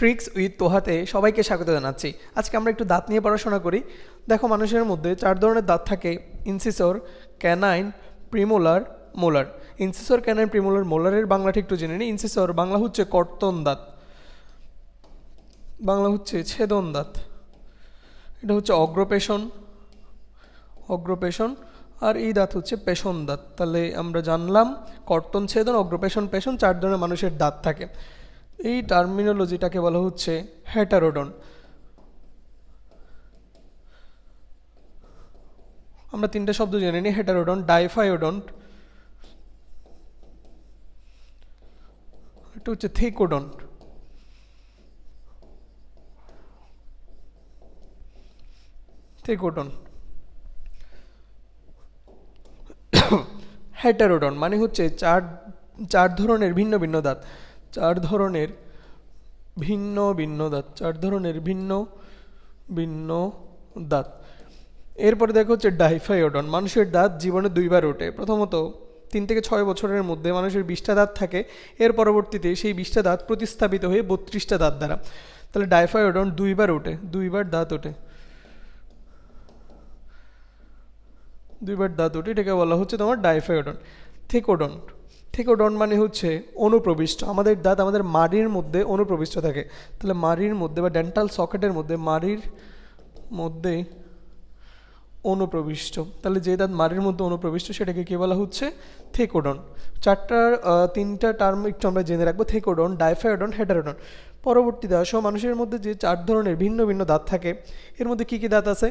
Tricks with তোহাতে সবাইকে স্বাগত জানাচ্ছি। আজকে আমরা একটু দাঁত নিয়ে পড়াশোনা করি। দেখো, মানুষের মধ্যে চার ধরনের দাঁত থাকে। Incisor canine premolar molar incisor canine premolar মোলারের বাংলাটা একটু জেনে নিই। ইনসিসর বাংলা হচ্ছে কর্তন দাঁত। বাংলা হচ্ছে ছেদন দাঁত। এটা হচ্ছে অগ্রপেশন অগ্রপেশন। আর এই দাঁত হচ্ছে পেশন দাঁত। তাহলে আমরা জানলাম কর্তন, ছেদন, অগ্রপেশন, পেশন চার ধরনের মানুষের দাঁত থাকে। এই টার্মিনোলজিটাকে বলা হচ্ছে হ্যাটারোডন আমরা তিনটে শব্দ জেনে নিই, হেটারোডন, ডাইফায়োডন, এটা হচ্ছে থিকোডন। থিকোডন। হ্যাটারোডন মানে হচ্ছে চার চার ধরনের ভিন্ন ভিন্ন দাঁত। চার ধরনের ভিন্ন ভিন্ন দাঁত, চার ধরনের ভিন্ন ভিন্ন দাঁত। এরপরে দেখো হচ্ছে ডাইফাইওডন, মানুষের দাঁত জীবনে দুইবার ওঠে। প্রথমত, তিন থেকে ছয় বছরের মধ্যে মানুষের বিশটা দাঁত থাকে। এর পরবর্তীতে সেই বিশটা দাঁত প্রতিস্থাপিত হয়ে বত্রিশটা দাঁত দ্বারা। তাহলে ডাইফাইওডন দুইবার ওঠে, দুইবার দাঁত ওঠে। দুইবার দাঁত ওঠে, এটাকে বলা হচ্ছে তোমার ডাইফাইওডন। থেকোডন। থেকোডন মানে হচ্ছে অনুপ্রবিষ্ট। আমাদের দাঁত আমাদের মাড়ির মধ্যে অনুপ্রবিষ্ট থাকে। তাহলে মাড়ির মধ্যে বা ডেন্টাল সকেটের মধ্যে, মাড়ির মধ্যে অনুপ্রবিষ্ট। তাহলে যে দাঁত মাড়ির মধ্যে অনুপ্রবিষ্ট, সেটাকে কী বলা হচ্ছে? থেকোডন। চারটার তিনটা টার্ম একটু আমরা জেনে রাখব। থেকোডন, ডাইফায়োডন হেটারোডন পরবর্তীতে আসো, মানুষের মধ্যে যে চার ধরনের ভিন্ন ভিন্ন দাঁত থাকে, এর মধ্যে কী কী দাঁত আছে?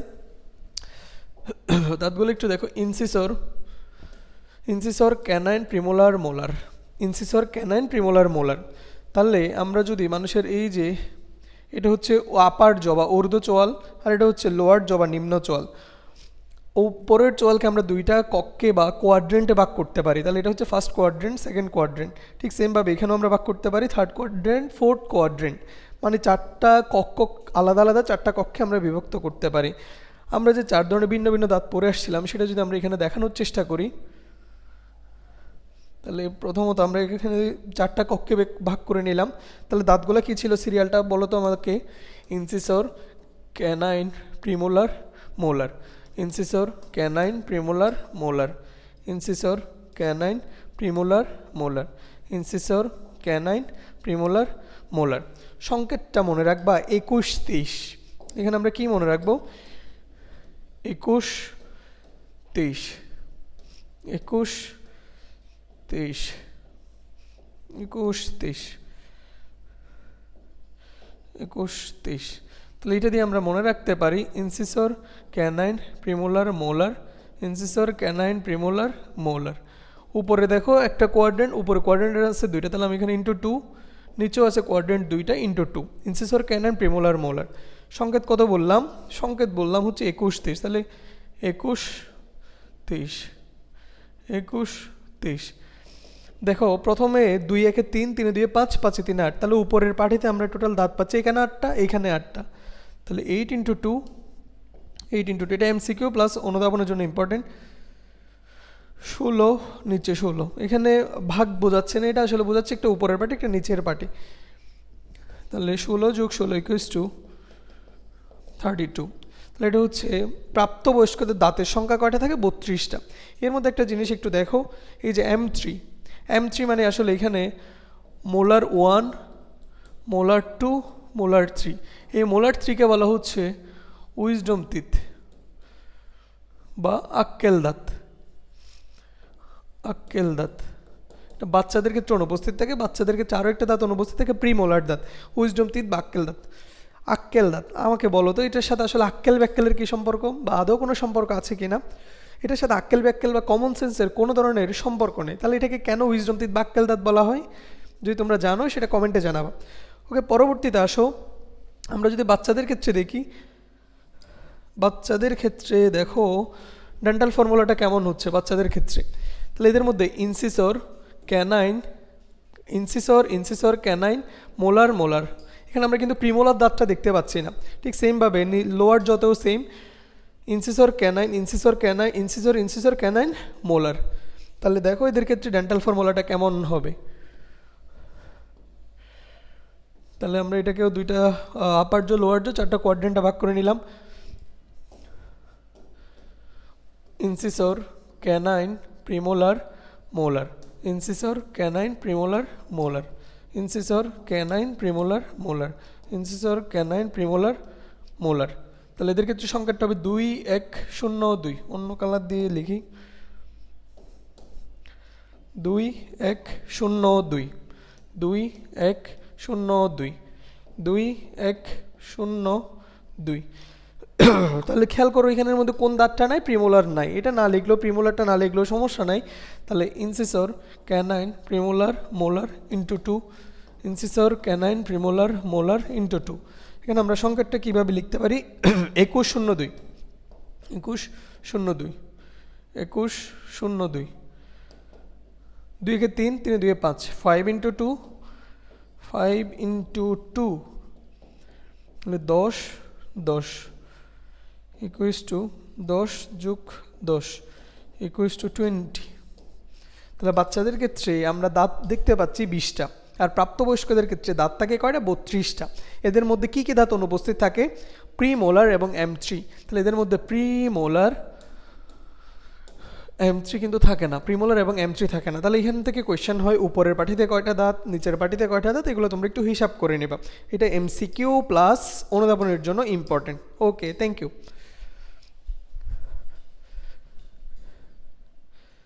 দাঁতগুলো একটু দেখো। Incisor incisor canine premolar molar. Incisor canine premolar molar. তাহলে আমরা যদি মানুষের এই যে, এটা হচ্ছে আপার জবা, ঊর্ধ্ব চোয়াল, আর এটা হচ্ছে লোয়ার জবা, নিম্ন চোয়াল। উপরের চোয়ালকে আমরা দুইটা কক্ষে বা কোয়াড্রেন্টে ভাগ করতে পারি। তাহলে এটা হচ্ছে ফার্স্ট কোয়াড্রেন্ট সেকেন্ড কোয়াড্রেন্ট ঠিক সেমভাবে এখানেও আমরা ভাগ করতে পারি থার্ড কোয়াড্রেন্ট ফোর্থ কোয়াড্রেন্ট মানে চারটা কক্ষ, আলাদা আলাদা চারটা কক্ষে আমরা বিভক্ত করতে পারি। আমরা যে চার ধরনের ভিন্ন ভিন্ন দাঁত পরে আসছিলাম, সেটা যদি আমরা এখানে দেখানোর চেষ্টা করি। তাহলে প্রথমত আমরা এখানে চারটা কক্ষে ভাগ করে নিলাম। তাহলে দাঁতগুলো কী ছিল সিরিয়ালটা? বলো তো আমাকে। Incisor, canine, premolar, molar. Incisor, canine, premolar, molar. Incisor, canine, premolar, molar. Incisor, canine, premolar, molar. সংকেতটা মনে রাখবা, একুশ তেইশ এখানে আমরা কি মনে রাখব? একুশ তেইশ একুশ তেইশ একুশ তেইশ একুশ তেইশ তাহলে এটা দিয়ে আমরা মনে রাখতে পারি incisor, canine, premolar, molar, incisor, canine, premolar, molar. উপরে দেখো একটা কোয়াড্রেন্ট উপরে কোয়াড্রেন্ট আছে দুইটা, তাহলে আমি এখানে ইন্টু টু নিচেও আছে কোয়াড্রেন্ট দুইটা into two incisor, canine, premolar, molar. সংকেত কত বললাম? সংকেত বললাম হচ্ছে একুশ তেইশ তাহলে একুশ তেইশ একুশ তেইশ দেখো, প্রথমে দুই একে তিন, তিনে দুয়ে পাঁচ, পাঁচে তিনে আট। তাহলে উপরের পাঠিতে আমরা টোটাল দাঁত পাচ্ছি, এখানে আটটা এখানে আটটা। তাহলে eight into two eight into two এটা এমসিকিউ প্লাস অনুধাবনের জন্য ইম্পর্টেন্ট ষোলো, নিচে ষোলো। এখানে ভাগ বোঝাচ্ছে না, এটা আসলে বোঝাচ্ছে একটা উপরের পাটি, একটা নিচের পাটি। তাহলে ষোলো যোগ ষোলো ইকুয়াস টু থার্টি টু তাহলে এটা হচ্ছে প্রাপ্তবয়স্কদের দাঁতের সংখ্যা কয়টা থাকে? বত্রিশটা। এর মধ্যে একটা জিনিস একটু দেখো, এই যে এম থ্রি এম থ্রি মানে আসলে এখানে molar one molar two molar three এই মোলার থ্রিকে বলা হচ্ছে উইজডম তিত বা আক্কেল দাঁত। আক্কেল দাঁত। বাচ্চাদের ক্ষেত্রে অনুপস্থিত থাকে, বাচ্চাদের ক্ষেত্রে আরও একটা দাঁত অনুপস্থিত থাকে প্রিমোলার দাঁত। উইজডম তিত বা আক্কেল দাঁত। আক্কেল দাঁত। আমাকে বলো তো, এটার সাথে আসলে আক্কেল ব্যাক্কেলের কী সম্পর্ক বা আদৌ কোনো সম্পর্ক আছে কি না এটার সাথে আক্কেল ব্যাক্কেল বা কমন সেন্সের কোনো ধরনের সম্পর্ক নেই। তাহলে এটাকে কেন উইজডম তিত বা আক্কেল দাঁত বলা হয়? যদি তোমরা জানো, সেটা কমেন্টে জানাবা। ওকে পরবর্তীতে আসো। আমরা যদি বাচ্চাদের ক্ষেত্রে দেখি, বাচ্চাদের ক্ষেত্রে দেখো ডেন্টাল ফর্মুলাটা কেমন হচ্ছে বাচ্চাদের ক্ষেত্রে? তাহলে এদের মধ্যে incisor canine incisor incisor canine molar molar এখানে আমরা কিন্তু প্রিমোলার দাঁতটা দেখতে পাচ্ছি না। ঠিক সেমভাবে lower যতেও same incisor canine incisor canine, incisor incisor canine, molar. তাহলে দেখো এদের ক্ষেত্রে ডেন্টাল ফর্মুলাটা কেমন হবে। তাহলে আমরা এটাকেও দুইটা আপার জো লোয়ার জো চারটা কোয়াড্রেন্টে ভাগ করে নিলাম। Incisor, canine, premolar, molar. Incisor, canine, premolar, molar. Incisor, canine, premolar, molar. Incisor, canine, premolar, molar. তাহলে এদের ক্ষেত্রে সংখ্যাটা হবে দুই, এক, শূন্য, দুই। অন্য কালার দিয়ে লিখি। দুই, এক, শূন্য, দুই। দুই, এক, শূন্য, দুই। দুই, এক, শূন্য, দুই। তাহলে খেয়াল করো এখানের মধ্যে কোন দাঁতটা নাই, প্রিমোলার নাই। এটা না লিখলেও প্রিমোলারটা, না লিখলেও সমস্যা নাই। তাহলে incisor, canine, premolar, molar, into two. Incisor, canine, premolar, molar, into two. এখানে আমরা সংখ্যাটা কীভাবে লিখতে পারি? একুশ শূন্য দুই। একুশ শূন্য দুই। একুশ শূন্য দুই। দুইকে তিন, তিনে দুয়ে পাঁচ। Five into two. Five into two. দশ দশ। ইকুইস টু, দশ যোগ দশ। Equals to twenty. তাহলে বাচ্চাদের ক্ষেত্রে আমরা দাঁত দেখতে পাচ্ছি বিশটা। আর প্রাপ্তবয়স্কদের ক্ষেত্রে দাঁত থাকে কয়টা? বত্রিশটা। এদের মধ্যে কী কী দাঁত অনুপস্থিত থাকে? প্রি মোলার এবং এম থ্রি। তাহলে এদের মধ্যে প্রি মোলার এম থ্রি কিন্তু থাকে না। প্রিমোলার এবং এম থ্রি থাকে না। তাহলে এখান থেকে কোয়েশ্চেন হয়, উপরের পাটিতে কয়টা দাঁত, নিচের পাটিতে কয়টা দাঁত? এগুলো তোমরা একটু হিসাব করে নেবা। এটা এমসিকিউ প্লাস অনুধাবনের জন্য ইম্পর্টেন্ট ওকে থ্যাংক ইউ